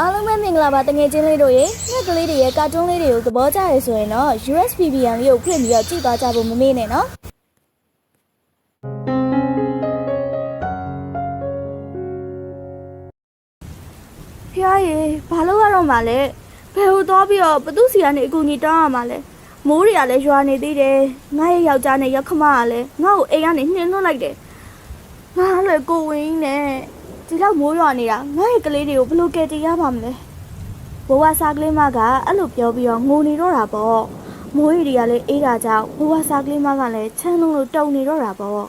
အားလုံးပဲမင်္ဂလာပါတငယ်ချင်းလေးတို့ရေငှက်ကလေးတွေရဲ့ကာတွန်းလေးတွေကိုသဘောကျရဆိုရင်တော့ USBBN လေးကိုဖွင့်ပြီးတော့ကြည့်သွားကြဖို့မမေ့နဲ့နော်ဖျားရေဘာလို့ရတော့မှလဲဘယ်ဟိုသွားပြီးတော့ဘသူစီကနေအကူကြီးတောင်းရမှာလဲမိုးတွေကလည်းရွာနေသေးတယ်ငါရဲ့ယောက်ျားနဲ့ရောက်ခမကလည်းငါ့ကိုအိမ်ကနေနှင်းလွှတ်လိုက်တယ်ငါလည်းကိုဝင်းနဲ့ ဒီလောက်မိုးရွာနေတာငါရဲ့ကလေးတွေကိုဘယ်လိုကယ်တင်ရမှာမလဲဘဝစားကလေးမကအဲ့လိုပြောပြီးတော့ငိုနေတော့တာပေါ့မိုးရီတွေကလည်းအေးတာကြောင့်ဘဝစားကလေးမကလည်းချမ်းလုံးလို့တုံနေတော့တာပေါ့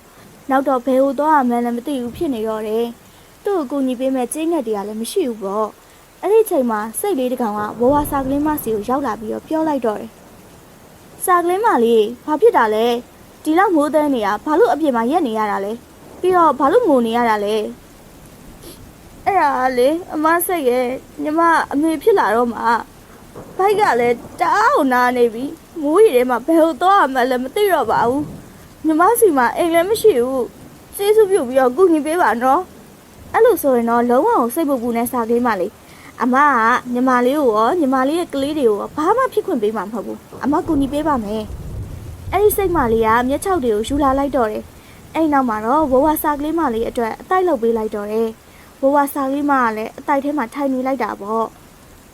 နောက်တော့ဘယ်ဟိုသွားရမှန်းလည်းမသိဘူးဖြစ်နေတော့တယ်သူ့ကိုကူညီပေးမဲ့ကျင်းငက်တွေကလည်းမရှိဘူးပေါ့အဲ့ဒီချိန်မှာစိတ်လေးတစ်ကောင်ကဘဝစားကလေးမစီကိုရောက်လာပြီးတော့ပြောလိုက်တော့တယ်စားကလေးမလေးဘာဖြစ်တာလဲဒီလောက်မိုးသန်းနေတာဘာလို့အပြင်မှာရက်နေရတာလဲပြီးတော့ဘာလို့ငိုနေရတာလဲ အဲ့ဒါလေအမစိတ်ရဲ့ညီမအမေဖြစ်လာတော့မှဘိုက်ကလည်းတအားကိုနာနေပြီမိုးရီထဲမှာဘယ်ဟိုတော့မှလည်းမသိတော့ပါဘူးညီမစီမှာအိမ်လည်းမရှိဘူးစေးစုပ်ပြုတ်ပြီးတော့ကုညီပေးပါနော်အဲ့လိုဆိုရင်တော့လုံးဝကိုစိတ်ပူပူနဲ့စာကလေးမလေးအမကညီမလေးကိုရောညီမလေးရဲ့ကလေးတွေကိုရောဘာမှဖြစ်ခွင့်ပေးမှာမဟုတ်ဘူးအမကုညီပေးပါမယ်အဲ့ဒီစိတ်မလေးကမျက်ခြောက်တွေကိုယူလာလိုက်တော့တယ်အဲ့နောက်မှာတော့ဘဝစာကလေးမလေးအတွက်အတိုက်လုပ်ပေးလိုက်တော့တယ် ဘဝစာကလေးမကလည်းအတိုက်ထဲမှာထိုင်နေလိုက်တာပေါ့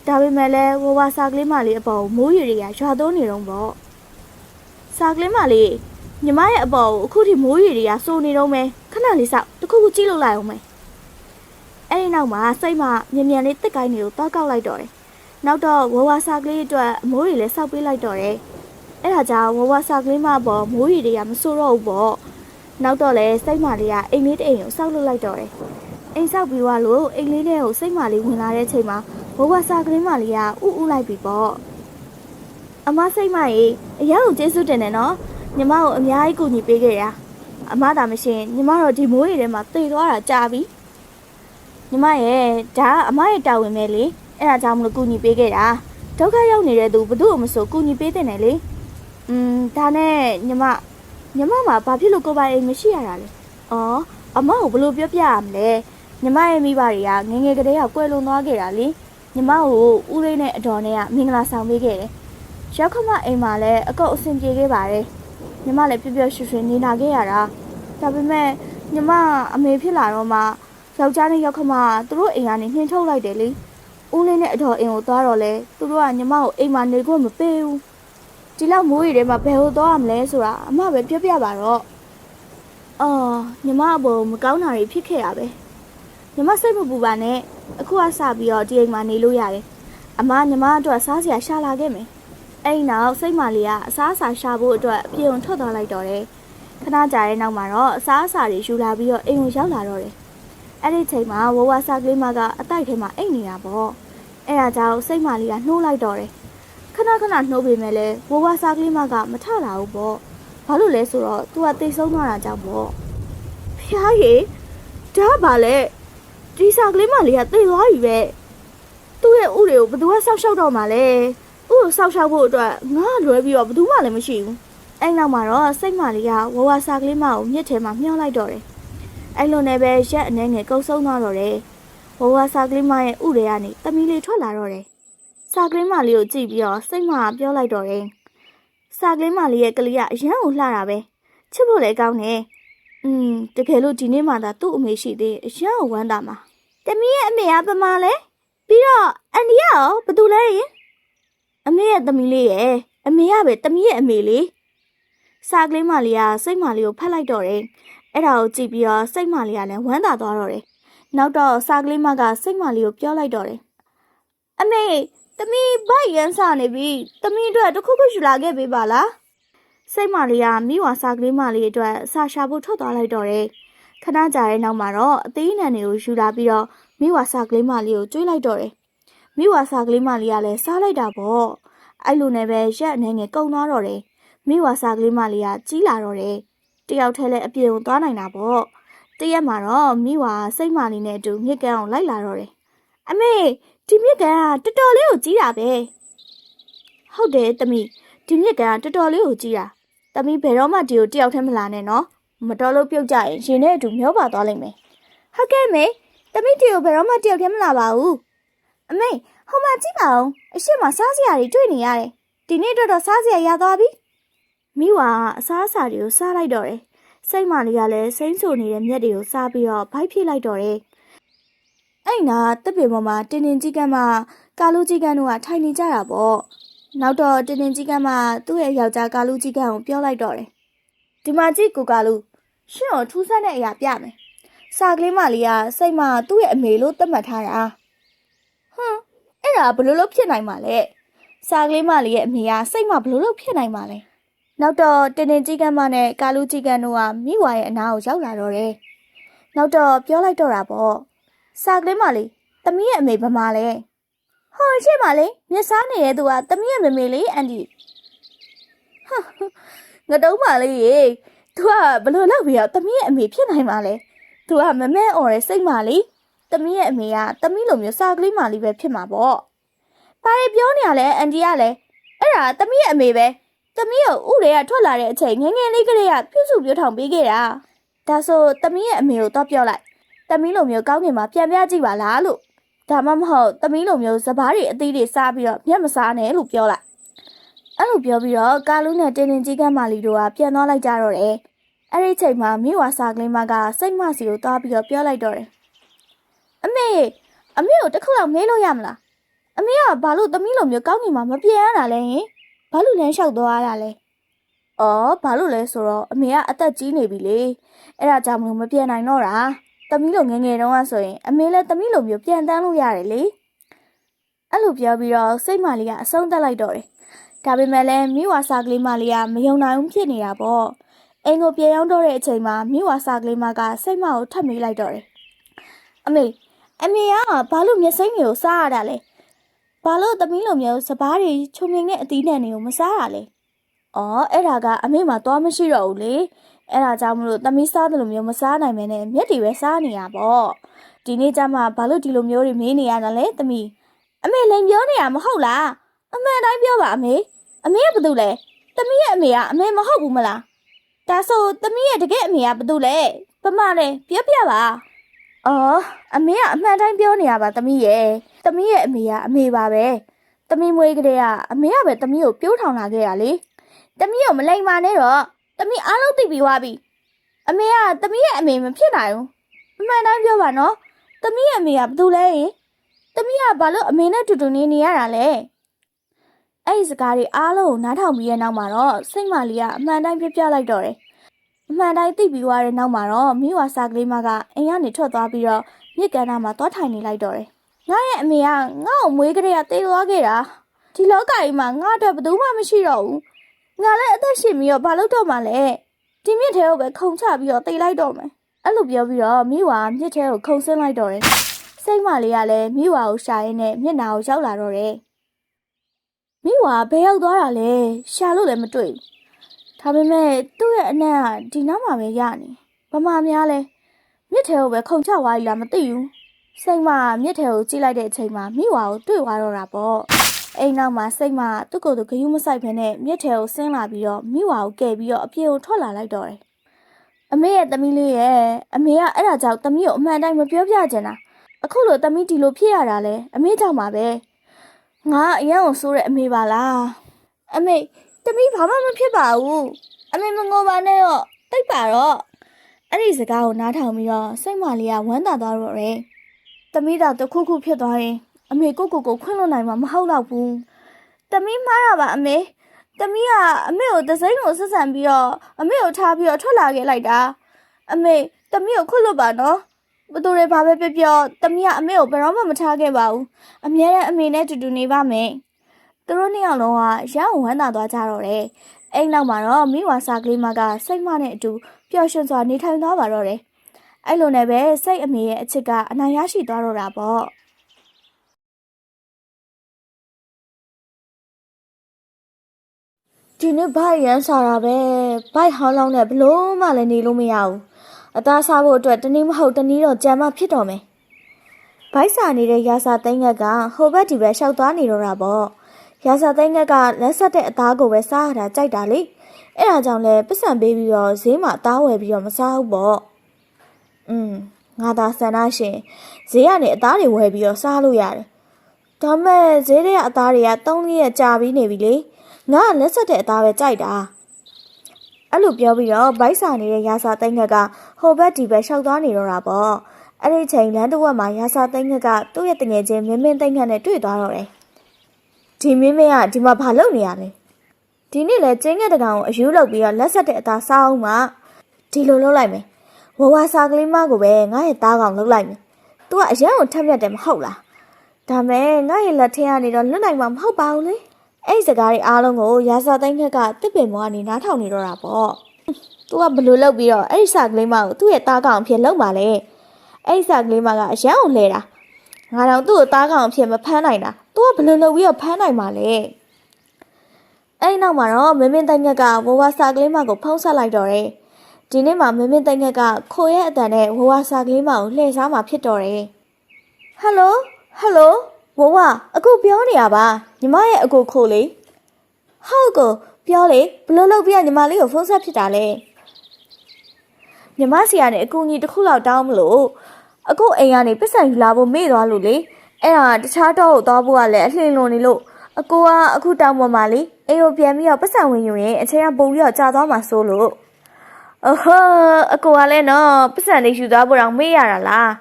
ဒါပေမဲ့လည်းဘဝစာကလေးမလေးအပေါ်ကိုမိုးရီတွေကရွာသွန်းနေတော့ပေါ့စာကလေးမလေးညီမရဲ့အပေါ်ကိုအခုထိမိုးရီတွေကစိုးနေတော့မယ်ခဏလေးစောက်တစ်ခုခုကြည့်လို့လိုက်အောင်မယ်အဲ့ဒီနောက်မှာစိတ်မမြင်မြန်လေးတက်ကိုင်းတွေကိုတောက်ကောက်လိုက်တော့တယ်နောက်တော့ဝဝစာကလေးအတွက်အမိုးရီလည်းစောက်ပေးလိုက်တော့တယ်အဲ့ဒါကြောင့်ဝဝစာကလေးမအပေါ်မိုးရီတွေကမစိုးတော့ဘူးပေါ့နောက်တော့လေစိတ်မလေးကအိမ်လေးတစ်အိမ်ကိုစောက်လုပ်လိုက်တော့တယ် အိမ်ဆောက်ပြီးွားလို့အိမ်လေးထဲကိုစိတ်မလေးဝင်လာတဲ့ချိန်မှာဘဝစာကလေးမလေးကဥဥလိုက်ပြီပေါ့အမစိတ်မရေအရာကိုကျေးဇူးတင်တယ်နော်ညီမကိုအများကြီးကူညီပေးခဲ့ရအမသာမရှိရင်ညီမတော့ဒီမိုးရီထဲမှာတည်သွားတာကြာပြီညီမရဲ့ဒါကအမရဲ့တာဝန်ပဲလေအဲ့ဒါကြောင့်မလို့ကူညီပေးခဲ့တာဒုက္ခရောက်နေတဲ့သူဘယ်သူ့မှမဆိုကူညီပေးတဲ့နယ်လေอืมဒါနဲ့ညီမညီမမှာဘာဖြစ်လို့ကိုယ်ပိုင်အိမ်မရှိရတာလဲအော်အမကိုဘယ်လိုပြောပြရမလဲ ညီမရဲ့မိဘတွေကငယ်ငယ်ကလေးကကွယ်လွန်သွားခဲ့တာလေညီမကိုဦးလေးနဲ့အတော်နဲ့ကမင်္ဂလာဆောင်ပေးခဲ့တယ်ရောက်ခမအိမ်မှာလည်းအကုတ်အဆင်ပြေခဲ့ပါတယ်ညီမလည်းပျော်ပျော်ရွှင်ရွှင်နေလာခဲ့ရတာဒါပေမဲ့ညီမအမေဖြစ်လာတော့မှယောက်ျားနဲ့ရောက်ခမကသူတို့အိမ်ကနေနှင်ထုတ်လိုက်တယ်လေဦးလေးနဲ့အတော်အိမ်ကိုသွားတော့လဲသူတို့ကညီမကိုအိမ်မှာနေခွင့်မပေးဘူးဒီလောက်မိုးရီထဲမှာဘယ်ဟိုသွားရမလဲဆိုတာအမပဲပြောပြပါတော့အော်ညီမအပေါ်မကောင်းတာတွေဖြစ်ခဲ့တာပဲ ညီမစိတ်မပူပါနဲ့အခုကစပြီးတော့ဒီအိမ်မှာနေလို့ရတယ်အမညီမအတွက်စားစရာရှာလာခဲ့မယ်အဲ့ဒီနောက်စိတ်မလေးကအစားအစာရှာဖို့အတွက်အပြေုံထွက်သွားလိုက်တော့တယ်ခဏကြာတဲ့နောက်မှာတော့အစားအစာတွေယူလာပြီးတော့အိမ်ကိုရောက်လာတော့တယ်အဲ့ဒီချိန်မှာဝဝစားကလေးမကအတိုက်ထဲမှာအိတ်နေတာပေါ့အဲ့ဒါကြောင့်စိတ်မလေးကနှိုးလိုက်တော့တယ်ခဏခဏနှိုးပေမဲ့လည်းဝဝစားကလေးမကမထလာဘူးပေါ့ဘာလို့လဲဆိုတော့ तू ကတိတ်ဆုံးသွားတာကြောင့်ပေါ့ဖျားရည်ဒါကဘာလဲ ဒီစာကလေးမလေးကသိသွားပြီပဲသူ့ရဲ့ဥတွေကိုဘယ်သူကစောက်ရှောက်တော့မှလဲဥကိုစောက်ရှောက်ဖို့အတွက်ငါလွယ်ပြီးတော့ဘယ်သူမှလည်းမရှိဘူးအဲ့နောက်မှာတော့စိတ်မလေးကဝဝစာကလေးမကိုမြစ်ထဲမှာမျောလိုက်တော့တယ်အဲ့လိုနဲ့ပဲရက်အနေငယ်ကုတ်ဆုံးသွားတော့တယ်ဝဝစာကလေးမရဲ့ဥတွေကနေတမီလေးထွက်လာတော့တယ်စာကလေးမလေးကိုကြည့်ပြီးတော့စိတ်မကပြောလိုက်တော့တယ်စာကလေးမလေးရဲ့ကလေးကအရန်ကိုလှတာပဲချစ်ဖို့လည်းကောင်းတယ် อืมတကယ်လို့ဒီနေ့မှသာသူ့အမေရှိသေးအရန်ကိုဝမ်းသာမှာတမီးရဲ့အမေကပမာလဲပြီးတော့အန်ဒီကရောဘသူလဲရင်အမေရဲ့တမီးလေးရဲ့အမေကပဲတမီးရဲ့အမေလေးစာကလေးမလေးကစိတ်မလေးကိုဖတ်လိုက်တော့တယ်အဲ့ဒါကိုကြည့်ပြီးတော့စိတ်မလေးကလည်းဝမ်းသာသွားတော့တယ်နောက်တော့စာကလေးမကစိတ်မလေးကိုပြောလိုက်တော့တယ်အမေတမီးဘိုက်ရန်စာနေပြီတမီးအတွက်တစ်ခုခုယူလာခဲ့ပေးပါလား စိတ်မလေးကမိဝါစာကလေးမလေးအတွက်စာရှာဖို့ထွက်သွားလိုက်တော့တယ်ခဏကြာတဲ့နောက်မှာတော့အသေးအနှံတွေကိုယူလာပြီးတော့မိဝါစာကလေးမလေးကိုကျွေးလိုက်တော့တယ်။မိဝါစာကလေးမလေးကလည်းစားလိုက်တာပေါ့။အဲ့လိုနဲ့ပဲရက်အနေငယ်ကုံသွားတော့တယ်။မိဝါစာကလေးမလေးကကြီးလာတော့တယ်။တယောက်တည်းလည်းအပြေုံသွားနိုင်တာပေါ့။တရက်မှာတော့မိဝါစိတ်မလေးနဲ့အတူမြစ်ကန်းအောင်လိုက်လာတော့တယ်။အမေဒီမြစ်ကန်းကတော်တော်လေးကိုကြီးတာပဲ။ဟုတ်တယ်တမီ ဒီမြစ်ကန်းကတော်တော်လေးကိုကြီးတာ။တမီဘယ်တော့မှဒီကိုတယောက်တည်းမလာနဲ့နော်။မတော်လို့ပြုတ်ကြရင်ရှင်နဲ့အတူမျောပါသွားလိမ့်မယ်။ဟုတ်ကဲ့မေ။တမိတီကိုဘယ်တော့မှတယောက်တည်းမလာပါဘူး။အမေဟိုမှာကြည့်ပါဦးအရှိမစားစရာတွေတွေ့နေရတယ်ဒီနေ့တော့တော့စားစရာရသွားပြီမိဝါကအစားအစာတွေကိုစားလိုက်တော့တယ်စိတ်မလေးကလည်းစိမ့်ဆူနေတဲ့မျက်တွေကိုစားပြီးတော့ဗိုက်ဖိလိုက်တော့တယ်အဲ့နာတပ်ပေပေါ်မှာတင်းတင်းကြီးကန်းမကာလူကြီးကန်းတို့ကထိုင်နေကြတာပေါ့ နောက်တော့တင်းတင်းကြီးကန်းမသူ့ရဲ့ယောက်ျားကာလူကြီးကန်းကိုပြောလိုက်တော့တယ်ဒီမှာကြည့်ကိုကာလူရှင့်ကိုထူးဆန်းတဲ့အရာပြမယ်စာကလေးမလေးကစိတ်မသူ့ရဲ့အမေလို့သတ်မှတ်ထားတာဟွန်းအဲ့ဒါဘယ်လိုလုပ်ဖြစ်နိုင်မှာလဲစာကလေးမလေးရဲ့အမေကစိတ်မဘယ်လိုလုပ်ဖြစ်နိုင်မှာလဲနောက်တော့တင်းတင်းကြီးကန်းမနဲ့ကာလူကြီးကန်းတို့ကမိဝါရဲ့အနားကိုရောက်လာတော့တယ်။နောက်တော့ပြောလိုက်တော့တာပေါ့။စာကလေးမလေးတမီးရဲ့အမေဗမာလဲ။ ဟောရှိမလေးမျက်စားနေတဲ့သူကတမီးရဲ့မမေလေးအန်ဒီ။ဟာငါတုံးမလေးရေ။ तू ကဘလို့လောက်ပြီးတော့တမီးရဲ့အမေဖြစ်နိုင်မှာလဲ။ तू ကမမဲអော်တဲ့စိတ်မလေး။တမီးရဲ့အမေကတမီးလိုမျိုးစာကလေးမလေးပဲဖြစ်မှာပေါ့။ဘာတွေပြောနေရလဲအန်ဒီကလည်းအဲ့ဒါတမီးရဲ့အမေပဲ။ သမီးကိုဥတွေကထွက်လာတဲ့အချိန်ငယ်ငယ်လေးကလေးကပြုစုပြောထောင်ပေးခဲ့တာဒါဆိုသမီးရဲ့အမေကိုတော့ပြောလိုက်သမီးလိုမျိုးကောင်းကင်မှာပြန်ပြကြည့်ပါလားလို့ ဒါမှမဟုတ်သမီးလိုမျိုးစပားတွေအသီးတွေစားပြီးတော့မျက်မစားနဲ့လို့ပြောလိုက်အဲ့လိုပြောပြီးတော့ကာလူးနဲ့တင်းတင်းကြီးကန်းမာလီတို့ကပြန်သွားလိုက်ကြတော့တယ်အဲ့ဒီအချိန်မှာမိဝါစာကလေးမကစိတ်မစီကိုသွားပြီးတော့ပြောလိုက်တော့တယ်အမေအမေကိုတစ်ခုလောက်မေးလို့ရမလားအမေကဘာလို့သမီးလိုမျိုးကောင်းကင်မှာမပြန်ရတာလဲဟင်ဘာလို့လမ်းလျှောက်သွားရတာလဲ။အော်ဘာလို့လဲဆိုတော့အမေကအသက်ကြီးနေပြီလေ။အဲ့ဒါကြောင့်မလို့မပြန်နိုင်တော့တာ။ သမီးလိုငယ်ငယ်တုန်းကဆိုရင်အမေလည်းသမီးလိုမျိုးပြန်တန်းလို့ရတယ်လေ။အဲ့လိုပြောပြီးတော့စိတ်မလေးကအဆုံးသက်လိုက်တော့တယ်။ဒါပေမဲ့လည်းမိဝါစာကလေးမလေးကမယုံနိုင်ဘူးဖြစ်နေတာပေါ့။အိမ်ကိုပြန်ရောက်တော့တဲ့အချိန်မှာမိဝါစာကလေးမကစိတ်မကိုထပ်မေးလိုက်တော့တယ်။အမေအမေကဘာလို့မျက်စိမျိုးစားရတာလဲ။ဘာလို့သမီးလိုမျိုးစပားတွေချုံမြင်တဲ့အသီးနှံတွေကိုမစားရလဲ။အော်အဲ့ဒါကအမေမှသွားမရှိတော့ဘူးလေ။ အဲ့ဒါကြောင့်မလို့သမီးစားတယ်လို့မျိုးမစားနိုင်မဲနဲ့မျက်တွေပဲစားနေရပေါ့။ဒီနေ့ကျမှဘာလို့ဒီလိုမျိုးတွေမေးနေရတာလဲသမီး။အမေလိန်ပြောနေရမဟုတ်လား။အမှန်တိုင်းပြောပါအမေ။အမေကဘာလုပ်လဲ။သမီးရဲ့အမေကအမေမဟုတ်ဘူးမလား။ဒါဆိုသမီးရဲ့တကယ်အမေကဘာလုပ်လဲ။ပမလဲပြောပြပါ။အော်အမေကအမှန်တိုင်းပြောနေရပါသမီးရဲ့။သမီးရဲ့အမေကအမေပါပဲ။သမီးမွေးကလေးကအမေကပဲသမီးကိုပြိုးထောင်လာခဲ့ရလေ။သမီးကိုမလိမ်ပါနဲ့တော့။ သမီးအားလုံးသိပြီးသွားပြီ။အမေကသမီးရဲ့အမေမဖြစ်နိုင်ဘူး။အမှန်တိုင်းပြောပါနော်။သမီးရဲ့အမေကဘာလို့လဲဟင်။သမီးကဘာလို့အမေနဲ့တူတူနေနေရတာလဲ။အဲ့ဒီစကားတွေအားလုံးကိုနားထောင်ပြီးရဲ့နောက်မှာတော့စိတ်မလေးကအမှန်တိုင်းပြပြလိုက်တော့တယ်။အမှန်တိုင်းသိပြီးသွားတဲ့နောက်မှာတော့မိဝါစာကလေးမကအိမ်ကနေထွက်သွားပြီးတော့မြစ်ကန်နာမှာသွားထိုင်နေလိုက်တော့တယ်။ငါရဲ့အမေကငါ့ကိုမွေးကလေးကတေးသွားခဲ့တာဒီလောကကြီးမှာငါ့အတွက်ဘယ်သူမှမရှိတော့ဘူး ငါလည်းအသက်ရှင်ပြီးတော့ဘာလုပ်တော့မှလဲဒီမြစ်ထဲကိုပဲခုန်ချပြီးတော့တေးလိုက်တော့မယ်အဲ့လိုပြောပြီးတော့မိဝါမြစ်ထဲကိုခုန်ဆင်းလိုက်တော့တယ်စိတ်မလေးကလည်းမိဝါကိုရှာရင်းနဲ့မျက်နှာကိုရောက်လာတော့တယ်မိဝါဘယ်ရောက်သွားတာလဲရှာလို့လည်းမတွေ့ဘူးဒါပေမဲ့သူ့ရဲ့အနက်ကဒီနောက်မှာပဲရနေဗမာများလဲမြစ်ထဲကိုပဲခုန်ချသွားပြီလားမသိဘူးစိတ်မမြစ်ထဲကိုကြည့်လိုက်တဲ့အချိန်မှာမိဝါကိုတွေ့သွားတော့တာပေါ့ အိမ်နောက်မှာစိတ်မသူ့ကိုယ်သူဂယုမဆိုင်ဖ ೇನೆ မြစ်ထဲကိုဆင်းလာပြီးတော့မိဝါကိုကယ်ပြီးတော့အပြေကိုထွက်လာလိုက်တော့တယ်အမေရဲ့သမီးလေးရဲ့အမေကအဲ့ဒါကြောင့်သမီးကိုအမှန်တိုင်းမပြောပြချင်တာအခုလိုသမီးဒီလိုဖြစ်ရတာလဲအမေကြောင့်ပါပဲငါအရင်ကဆိုးတဲ့အမေပါလားအမေသမီးဘာမှမဖြစ်ပါဘူးအမေမငိုပါနဲ့တော့တိတ်ပါတော့အဲ့ဒီစကားကိုနားထောင်ပြီးတော့စိတ်မလေးကဝမ်းသာသွားတော့တယ်။တမီးသာတစ်ခုခုဖြစ်သွားရင် အမေကိုကိုကိုခွင့်လွှတ်နိုင်မှာမဟုတ်တော့ဘူး။တမီးမှားတာပါအမေ။တမီးကအမေကိုသစိမ့်ကိုဆက်ဆံပြီးတော့အမေကိုထားပြီးတော့ထွက်လာခဲ့လိုက်တာ။အမေတမီးကိုခွင့်လွှတ်ပါနော်။ဘသူတွေဘာပဲပြောပြောတမီးကအမေကိုဘယ်တော့မှမထားခဲ့ပါဘူး။အမြဲတမ်းအမေနဲ့တူတူနေပါမယ်။သူတို့နှစ်ယောက်လုံးကရအောင်ဝမ်းသာသွားကြတော့တယ်။အဲ့နောက်မှာတော့မိဝါစာကလေးမကစိတ်မနဲ့အတူပျော်ရွှင်စွာနေထိုင်သွားပါတော့တယ်။အဲ့လိုနဲ့ပဲစိတ်အမေရဲ့အချစ်ကအနိုင်ရရှိသွားတော့တာပေါ့ ဒီနေ့ဘိုက်ရမ်းစားတာပဲဘိုက်ဟောင်းလောင်းနဲ့ဘလို့မှလည်းနေလို့မရဘူးအသားစားဖို့အတွက်တနည်းမဟုတ်တနည်းတော့ကြံမဖြစ်တော့မယ်ဘိုက်စာနေတဲ့ရာစာသိန်းငက်ကဟိုဘက်ဒီဘက်ရှောက်သွားနေတော့တာပေါ့ရာစာသိန်းငက်ကလက်ဆက်တဲ့အသားကိုပဲစားရတာကြိုက်တာလေအဲ့ဒါကြောင့်လဲပတ်စံပေးပြီးတော့ဈေးမှာအသားဝယ်ပြီးတော့မစားဘူးပေါ့อืมငါသာဆန္ဒရှင်ဈေးကနေအသားတွေဝယ်ပြီးတော့စားလို့ရတယ်ဒါမဲ့ဈေးထဲကအသားတွေက၃ရက်ကြာပြီးနေပြီလေ ငါကလက်ဆက်တဲ့အသားပဲကြိုက်တာအဲ့လိုပြောပြီးတော့ဗိုက်စာနေတဲ့ရာစာသိန်းငက်ကဟိုဘက်ဒီဘက်ရှောက်သွားနေတော့တာပေါ့အဲ့ဒီချိန်လမ်းတစ်ဝက်မှာရာစာသိန်းငက်ကသူ့ရဲ့တငယ်ချင်းမင်းမင်းသိန်းငက်နဲ့တွေ့သွားတော့တယ်ဒီမင်းမင်းကဒီမှာဘာလုပ်နေရလဲဒီနေ့လဲကျင်းငက်တကောင်ကိုအယူလောက်ပြီးတော့လက်ဆက်တဲ့အသားစားအောင်မှဒီလိုလုပ်လိုက်မယ်ဝဝစာကလေးမကိုပဲငါရဲ့သားကောင်လုပ်လိုက်မယ်သူကအရန်ကိုထက်မြက်တယ်မဟုတ်လားဒါမဲ့ငါရဲ့လက်ထဲကနေတော့လွတ်နိုင်မှာမဟုတ်ပါဘူးလေ အဲ့ဒီစကားတွေအားလုံးကိုရာဇာသိန်းခက်ကတစ်ပင်မောကနေနားထောင်နေတော့တာပေါ့သူကဘလို့လုပ်ပြီးတော့အဲ့ဒီစာကလေးမကိုသူ့ရဲ့သားကောင်အဖြစ်လုပ်ပါလေအဲ့ဒီစာကလေးမကအရန်ကိုလဲတာငါတော့သူ့ကိုသားကောင်အဖြစ်မဖမ်းနိုင်တာသူကဘလို့လုပ်ပြီးတော့ဖမ်းနိုင်ပါလေအဲ့ဒီနောက်မှာတော့မင်းမင်းသိန်းခက်ကဝဝစာကလေးမကိုဖုံးဆက်လိုက်တော့တယ်ဒီနေ့မှာမင်းမင်းသိန်းခက်ကခိုရဲ့အတန်နဲ့ဝဝစာကလေးမကိုလှည့်စားမှာဖြစ်တော့တယ်ဟယ်လိုဟယ်လို ဝဝအခုပြောနေရပါညီမရဲ့အကိုခိုလေဟုတ်ကိုပြောလေဘလို့လုပ်ပြညီမလေးကိုဖုန်းဆက်ဖြစ်တာလဲညီမစီကနေအကူကြီးတစ်ခုလောက်တောင်းမလို့အခုအိမ်ကနေပစ္စံယူလာဖို့မေ့သွားလို့လေအဲ့ဒါတခြားတော့ကိုသွားဖို့ကလည်းအလှင်လွန်နေလို့အကိုကအခုတောင်းပေါ်မှာလေအိမ်ကိုပြန်ပြီးတော့ပစ္စံဝင်ယူရင်အချိန်ကပုံပြီးတော့ကြာသွားမှာစိုးလို့အဟောအကိုကလည်းနော်ပစ္စံလေးယူသွားဖို့တော့မေ့ရတာလား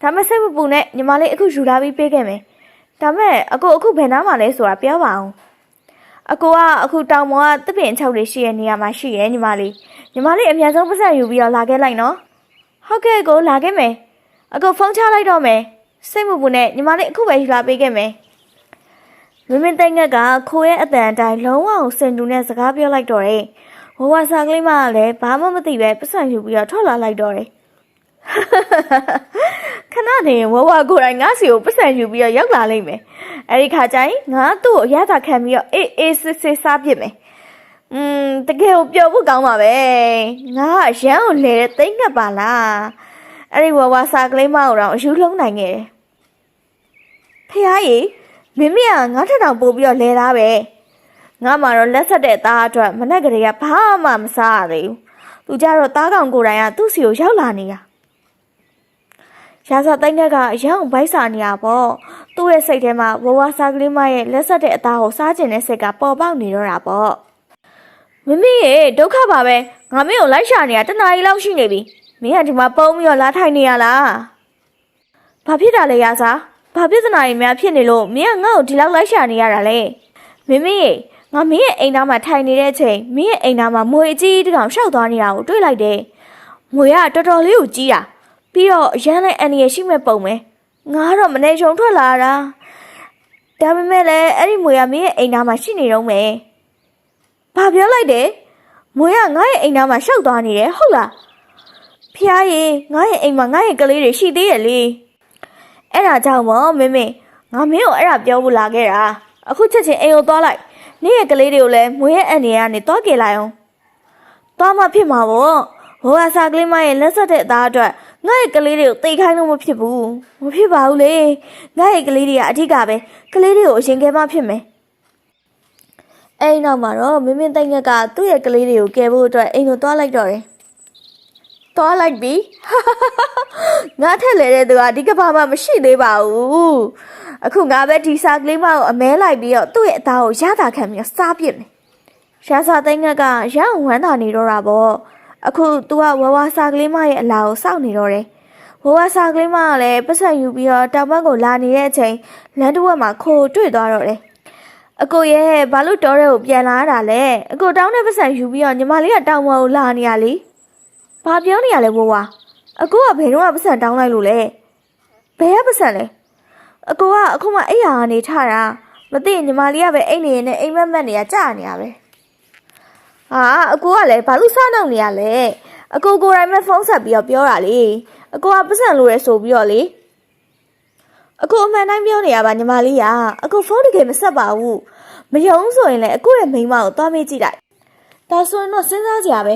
ဒါမဲ့စိတ်မပူနဲ့ညီမလေးအခုယူလာပြီးပေးခဲ့မယ်။ ဒါမဲ့အကိုအခုဘယ်နားမှာလဲဆိုတာပြောပါအောင်။အကိုကအခုတောင်ပေါ်ကတပင်ချုပ်လေးရှိရဲ့နေရာမှာရှိရဲ့ညီမလေး။ညီမလေးအများဆုံးပတ်စံယူပြီးတော့လာခဲ့လိုက်နော်။ဟုတ်ကဲ့ကိုလာခဲ့မယ်။အကိုဖုန်းချလိုက်တော့မယ်။စိတ်မပူနဲ့ညီမလေးအခုပဲယူလာပေးခဲ့မယ်။မင်းမင်းတိုင်းငက်ကခိုးရဲ့အတန်အတိုင်းလုံးဝကိုစင်တူနဲ့စကားပြောလိုက်တော့တယ်။ဝဝစာကလေးမကလည်းဘာမှမသိပဲပတ်စံယူပြီးတော့ထွက်လာလိုက်တော့တယ်။ ခဏနေရင်ဝဝကိုယ်တိုင်ငါစီကိုပတ်စံယူပြီးတော့ရောက်လာလိမ့်မယ်။အဲဒီခါကျရင်ငါသူ့ကိုအရသာခံပြီးတော့အေးအေးစစ်စစ်စားပြစ်မယ်။อืมတကယ်ကိုပျော်ဖို့ကောင်းပါပဲ။ငါကရမ်းကိုလဲတဲ့သိမ့်ငတ်ပါလား။အဲဒီဝဝစာကလေးမအောင်တော့အယူလုံးနိုင်ခဲ့တယ်။ဖះကြီးမင်းမကငါထက်တောင်ပို့ပြီးတော့လဲသားပဲ။ငါမှတော့လက်ဆက်တဲ့သားအတွက်မနဲ့ကလေးကဘာမှမစားရသေးဘူး။သူကြတော့သားကောင်ကိုယ်တိုင်ကသူ့စီကိုရောက်လာနေတာ။ ရာဇာတိုင်းကအရန်ဘိုက်စာနေရပေါ့သူ့ရဲ့စိတ်ထဲမှာဝဝစာကလေးမရဲ့လက်ဆက်တဲ့အသားကိုစားကျင်တဲ့စိတ်ကပေါ်ပေါက်နေတော့တာပေါ့မမီးရဲ့ဒုက္ခပါပဲငါမင်းကိုလိုက်ရှာနေတာတနားရီလောက်ရှိနေပြီမင်းကဒီမှာပုံပြီးတော့လာထိုင်နေရလားဘာဖြစ်တာလဲရာဇာဘာပြဿနာတွေများဖြစ်နေလို့မင်းကငါ့ကိုဒီလောက်လိုက်ရှာနေရတာလဲမမီးရဲ့ငါမင်းရဲ့အိမ်သားမှာထိုင်နေတဲ့အချိန်မင်းရဲ့အိမ်သားမှာမွေအကြီးတစ်ကောင်ရှောက်သွားနေတာကိုတွေ့လိုက်တယ်မွေကတော်တော်လေးကိုကြီးတာ ပြီးတော့ရမ်းလိုက်အန်ရရှိမဲ့ပုံပဲငါကတော့မနေချုံထွက်လာတာဒါပေမဲ့လည်းအဲ့ဒီမွေကမင်းရဲ့အိမ်သားမှာရှိနေတော့မယ်ဘာပြောလိုက်တယ်မွေကငါရဲ့အိမ်သားမှာရှောက်သွားနေတယ်ဟုတ်လားဖျားရေငါရဲ့အိမ်မှာငါရဲ့ကလေးတွေရှိသေးရဲ့လေအဲ့ဒါကြောင့်မောမင်းမင်းငါမင်းကိုအဲ့ဒါပြောဖို့လာခဲ့တာအခုချက်ချင်းအိမ်ကိုသွားလိုက်နေ့ရဲ့ကလေးတွေကိုလည်းမွေရဲ့အန်ရကနေသွားကြလိုက်အောင်သွားမှဖြစ်မှာပေါ့ဘောဝါစာကလေးမရဲ့လက်ဆက်တဲ့အသားအတွက် ငါ့ရဲ့ကလေးတွေကိုတိတ်ခိုင်းလို့မဖြစ်ဘူးမဖြစ်ပါဘူးလေငါ့ရဲ့ကလေးတွေကအထစ်ကပဲကလေးတွေကိုအရင်ကဲမှဖြစ်မယ်အဲ့ဒီနောက်မှာတော့မင်းမင်းတိုင်ငက်ကသူ့ရဲ့ကလေးတွေကိုကယ်ဖို့အတွက်အိမ်ကိုသွားလိုက်တော့တယ်သွားလိုက်ပြီငါထက်လေတဲ့သူကဒီကဘာမှမရှိသေးပါဘူးအခုငါပဲဒီစာကလေးမကိုအမဲလိုက်ပြီးတော့သူ့ရဲ့အသားကိုရတာခံပြီးတော့စားပြစ်မယ်ရှာစာသိန်းငက်ကရအောင်ဝမ်းသာနေတော့တာပေါ့ အခု तू ကဝဝစာကလေးမရဲ့အလာကိုစောင့်နေတော့တယ်ဝဝစာကလေးမကလည်းပတ်စံယူပြီးတော့တောင်ဘက်ကိုလာနေတဲ့အချိန်လမ်းတစ်ဝက်မှာခိုးတွေ့သွားတော့တယ်အကိုရဲ့ဘာလို့တော်တဲ့ကိုပြန်လာရတာလဲအကိုတောင်းတဲ့ပတ်စံယူပြီးတော့ညီမလေးကတောင်ဘက်ကိုလာနေရလေဘာပြောနေရလဲဝဝအကိုကဘယ်တော့မှပတ်စံတောင်းလိုက်လို့လဲဘယ်ကပတ်စံလဲအကိုကအခုမှအိယာကနေထတာမသိရင်ညီမလေးကပဲအိတ်နေရင်နဲ့အိမ်မက်မက်နေရကြာနေရပဲ ဟာအကိုကလည်းဘာလို့စားနောက်နေရလဲအကိုကိုယ်တိုင်ပဲဖုန်းဆက်ပြီးတော့ပြောတာလေအကိုကပတ်စံလို့ရဆိုပြီးတော့လေအကိုအမှန်တိုင်းပြောနေရပါညီမလေးရာအကိုဖုန်းတကယ်မဆက်ပါဘူးမယုံဆိုရင်လည်းအကိုရဲ့မိန်းမကိုသွားမေးကြည့်လိုက်ဒါဆိုရင်တော့စဉ်းစားကြရပဲ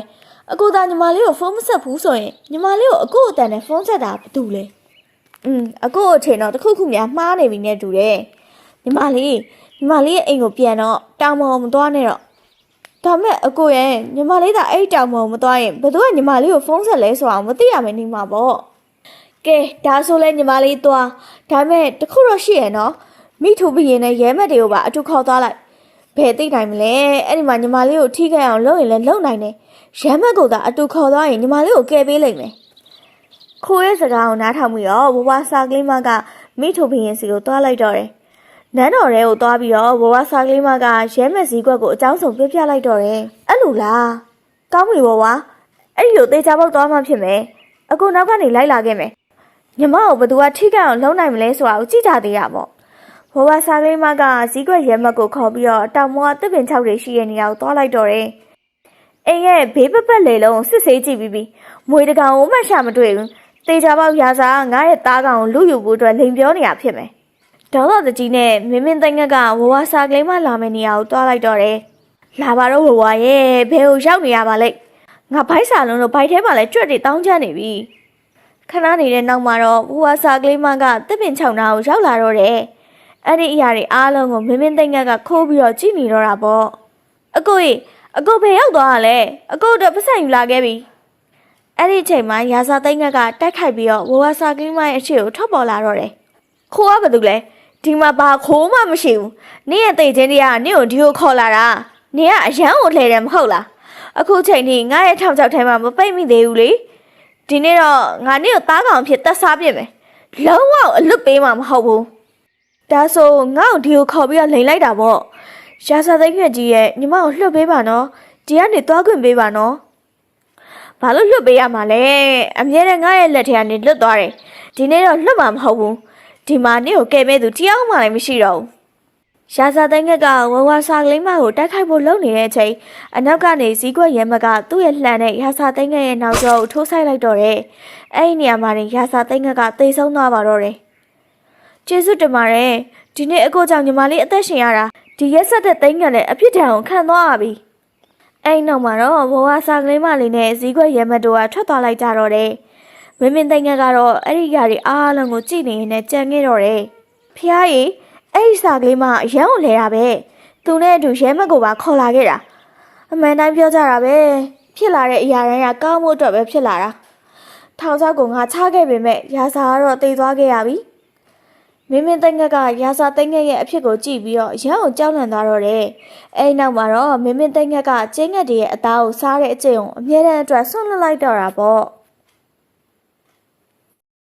အကိုသာညီမလေးကိုဖုန်းမဆက်ဘူးဆိုရင်ညီမလေးကိုအကိုအတန်နဲ့ဖုန်းဆက်တာဘာတူလဲอืมအကိုအထင်တော့တစ်ခုခုများမှားနေပြီနဲ့တူတယ်ညီမလေးညီမလေးရဲ့အိမ်ကိုပြန်တော့တောင်ပေါ်မသွားနဲ့တော့ ဒါမဲ့အကိုရဲ့ညီမလေးကအဲ့ဒီတောင်ပေါ်မသွားရင်ဘယ်သူကညီမလေးကိုဖုန်းဆက်လဲဆိုအောင်မသိရမယ်နေမှာပေါ့ကဲဒါဆိုလဲညီမလေးသွားဒါမဲ့တခုတော့ရှိရနော်မိထူဘရင်နဲ့ရဲမက်တွေကိုပါအတူခေါ်သွားလိုက်ဘယ်သိနိုင်မလဲအဲ့ဒီမှာညီမလေးကိုထိခိုက်အောင်လုပ်ရင်လည်းလုပ်နိုင်တယ်ရဲမက်ကိုသာအတူခေါ်သွားရင်ညီမလေးကိုကယ်ပေးလိမ့်မယ်ခိုးရဲ့စကားကိုနားထောင်ပြီးတော့ဘဝစာကလေးမကမိထူဘရင်စီကိုတွားလိုက်တော့တယ် နန်းတော်ထဲကိုတွားပြီးတော့ဘဝစာကလေးမကရဲမက်စည်းကွက်ကိုအကြောင်းဆုံးပြပြလိုက်တော့တယ်အဲ့လိုလားကောင်းပြီဘဝအဲ့ဒီလိုသေချာပေါက်သွားမှဖြစ်မယ်အခုနောက်ကနေလိုက်လာခဲ့မယ်ညီမကိုဘသူကထိခိုက်အောင်လုံးနိုင်မလဲဆိုတာကိုကြည့်ကြသေးရပေါ့ဘဝစာကလေးမကဇီးကွက်ရဲမက်ကိုခေါ်ပြီးတော့တောင်မောကတစ်ပင်၆တွေရှိတဲ့နေရာကိုသွားလိုက်တော့တယ်အိမ်ရဲ့ဘေးပပတ်လေလုံးကိုစစ်ဆေးကြည့်ပြီးပြီမွေတကောင်ကိုမှရှာမတွေ့ဘူးတေချာပေါက်ရာစာငါရဲ့သားကောင်ကိုလူယူဖို့အတွက်လိန်ပြောနေရဖြစ်မယ် ဒေါသတကြီးနဲ့မင်းမင်းသိငက်ကဝဝစာကလေးမလာမယ့်နေရာကိုသွားလိုက်တော့တယ်လာပါတော့ဝဝရဲ့ဘယ်ကိုရောက်နေရပါလဲငါဘိုက်စာလုံးလို့ဘိုက်ထဲမှာလဲကြွက်တွေတောင်းချနေပြီခဏနေတဲ့နောက်မှာတော့ဘူဝါစာကလေးမကတစ်ပင်ချောင်းနာကိုရောက်လာတော့တယ်။အဲ့ဒီအရာတွေအားလုံးကိုမင်းမင်းသိငက်ကခိုးပြီးတော့ကြည့်နေတော့တာပေါ့။အကိုကြီးအကိုဘယ်ရောက်သွားတာလဲ။အကိုတော့ပတ်ဆက်ယူလာခဲ့ပြီ။အဲ့ဒီအချိန်မှာရာဇာသိငက်ကတိုက်ခိုက်ပြီးတော့ဘူဝါစာကလေးမရဲ့အရှိကိုထွက်ပေါ်လာတော့တယ်။ခိုးကဘာလုပ်လဲ။ ဒီမှာဘာခိုးမှမရှိဘူး။နင့်ရဲ့တိတ်ချင်းတွေကနင့်ကိုဒီကိုခေါ်လာတာ။နင်ကအရန်ကိုလှည့်တယ်မဟုတ်လား။အခုချိန်ထိငါရဲ့ထောင်ချောက်ထဲမှာမပိတ်မိသေးဘူးလေ။ဒီနေ့တော့ငါနေ့ကိုသားကောင်ဖြစ်တက်စားပြစ်မယ်လုံးဝအလွတ်ပေးမှာမဟုတ်ဘူးဒါဆိုငါ့ကိုဒီကိုခေါ်ပြီးတော့လိန်လိုက်တာပေါ့ရာဇာသိန်းငှက်ကြီးရဲ့ညီမကိုလွတ်ပေးပါနော်ဒီကနေသွားခွင့်ပေးပါနော်ဘာလို့လွတ်ပေးရမှာလဲအမြဲတမ်းငါရဲ့လက်ထဲကနေလွတ်သွားတယ်ဒီနေ့တော့လွတ်မှာမဟုတ်ဘူး ဒီမှာနေ့ကိုကယ်မဲ့သူတယောက်မှလည်းမရှိတော့ဘူးရာဇာသိန်းငှက်ကဝဝစာကလေးမကိုတိုက်ခိုက်ဖို့လုပ်နေတဲ့အချိန်အနောက်ကနေဇီးကွက်ရဲမကသူ့ရဲ့လှန်တဲ့ရာဇာသိန်းငှက်ရဲ့နောက်ကျောကိုထိုးဆိုင်လိုက်တော့တယ်အဲ့ဒီနေရာမှာနေရာစာသိန်းကကသေဆုံးသွားပါတော့တယ်။ကျေးဇူးတင်ပါတယ်။ဒီနေ့အကိုကြောင့်ညီမလေးအသက်ရှင်ရတာဒီရက်ဆက်တဲ့သိန်းကလည်းအဖြစ်တံကိုခံသွားရပြီ။အဲ့ဒီနောက်မှာတော့ဘဝစာကလေးမလေးနဲ့ဇီးခွက်ရဲမတ်တို့ကထွက်သွားလိုက်ကြတော့တယ်။ မင်းမင်းသိန်းကကတော့အဲ့ဒီຢာတွေအားလုံးကိုကြည့်နေရင်းနဲ့ကြံခဲ့တော့တယ်။ဖះရေအဲ့ဒီစာကလေးမအရန်ကိုလဲတာပဲ။သူနဲ့အတူရဲမတ်ကိုပါခေါ်လာခဲ့တာ။အမှန်တိုင်းပြောကြတာပဲ။ဖြစ်လာတဲ့အရာတိုင်းကကောင်းမှုအတွက်ပဲဖြစ်လာတာ။ထောင်ချောက်ကိုငါချခဲ့ပေမဲ့ရာစာကတော့တိတ်သွားခဲ့ရပြီမင်းမင်းသိငက်ကရာစာသိငက်ရဲ့အဖြစ်ကိုကြည့်ပြီးတော့ရန်ကိုကြောက်လန့်သွားတော့တယ်အဲဒီနောက်မှာတော့မင်းမင်းသိငက်ကကျင်းငက်တည်းရဲ့အသားကိုစားတဲ့အကျင့်ကိုအမြဲတမ်းအတွက်ဆွန့်လွတ်လိုက်တော့တာပေါ့